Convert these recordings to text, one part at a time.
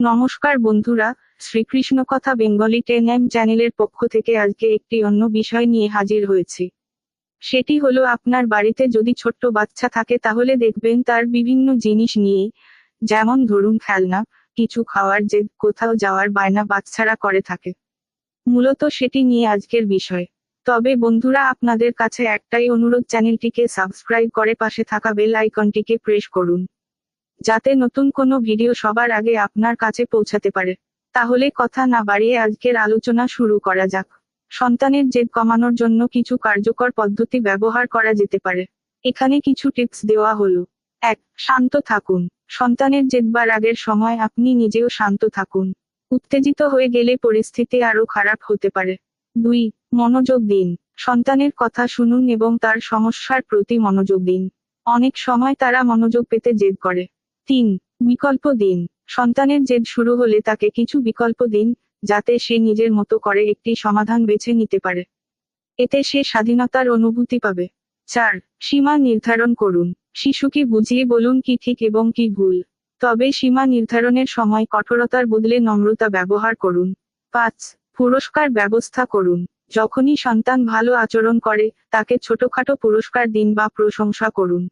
নমস্কার বন্ধুরা, শ্রীকৃষ্ণ কথা বেঙ্গলি টেন এম চ্যানেলের পক্ষ থেকে আজকে একটি অন্য বিষয় নিয়ে হাজির হয়েছি। সেটি হলো আপনার বাড়িতে যদি ছোট্ট বাচ্চা থাকে তাহলে দেখবেন তার বিভিন্ন জিনিস নিয়ে, যেমন ধরুন খেলনা, কিছু খাওয়ার যে কোথাও যাওয়ার বায়না বাচ্চারা করে থাকে। মূলত সেটি নিয়ে আজকের বিষয়। তবে বন্ধুরা আপনাদের কাছে একটাই অনুরোধ, চ্যানেলটিকে সাবস্ক্রাইব করে পাশে থাকা বেল আইকনটিকে প্রেস করুন। যাতে নতুন কোনো ভিডিও সবার আগে আপনার কাছে পৌঁছাতে পারে। তাহলে কথা না বাড়িয়ে আজকের আলোচনা শুরু করা যাক। সন্তানের জেদ কমানোর জন্য কিছু কার্যকর পদ্ধতি ব্যবহার করা যেতে পারে। এখানে কিছু টিপস দেওয়া হলো। এক, শান্ত থাকুন। সন্তানের জেদ বা রাগের সময় আপনি নিজেও শান্ত থাকুন। উত্তেজিত হয়ে গেলে পরিস্থিতি আরও খারাপ হতে পারে। দুই, মনোযোগ দিন। সন্তানের কথা শুনুন এবং তার সমস্যার প্রতি মনোযোগ দিন। অনেক সময় তারা মনোযোগ পেতে জেদ করে। তিন, বিকল্প দিন। সন্তানের জেদ শুরু হলে তাকে কিছু বিকল্প দিন, যাতে সে নিজের মতো করে একটি সমাধান বেছে নিতে পারে। এতে সে স্বাধীনতার অনুভূতি পাবে। চার, সীমা নির্ধারণ করুন। শিশুকে বুঝিয়ে বলুন কি ঠিক এবং কি ভুল। তবে সীমা নির্ধারণের সময় কঠোরতার বদলে নম্রতা ব্যবহার করুন। পাঁচ, পুরস্কার ব্যবস্থা করুন। যখনই সন্তান ভালো আচরণ করে, তাকে ছোটখাটো পুরস্কার দিন বা প্রশংসা করুন।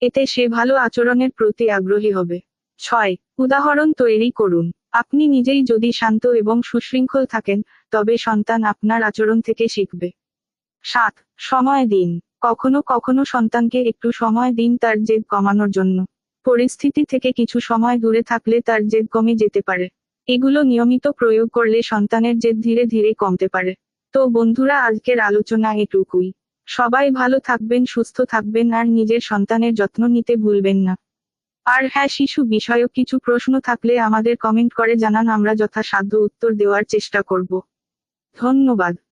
এতে সে ভালো আচরণের প্রতি আগ্রহী হবে। ছয়, উদাহরণ তৈরি করুন। আপনি নিজেই যদি শান্ত এবং সুশৃঙ্খল থাকেন, তবে সন্তান আপনার আচরণ থেকে শিখবে। সাত, সময় দিন। কখনো কখনো সন্তানকে একটু সময় দিন তার জেদ কমানোর জন্য। পরিস্থিতি থেকে কিছু সময় দূরে থাকলে তার জেদ কমে যেতে পারে। এগুলো নিয়মিত প্রয়োগ করলে সন্তানের জেদ ধীরে ধীরে কমতে পারে। তো বন্ধুরা, আজকের আলোচনা এটুকুই। সবাই ভালো থাকবেন, সুস্থ থাকবেন আর নিজের সন্তানের যত্ন নিতে ভুলবেন না। আর হ্যাঁ শিশু বিষয়ক কিছু প্রশ্ন থাকলে আমাদের কমেন্ট করে জানান, আমরা যথাসাধ্য উত্তর দেওয়ার চেষ্টা করব। ধন্যবাদ।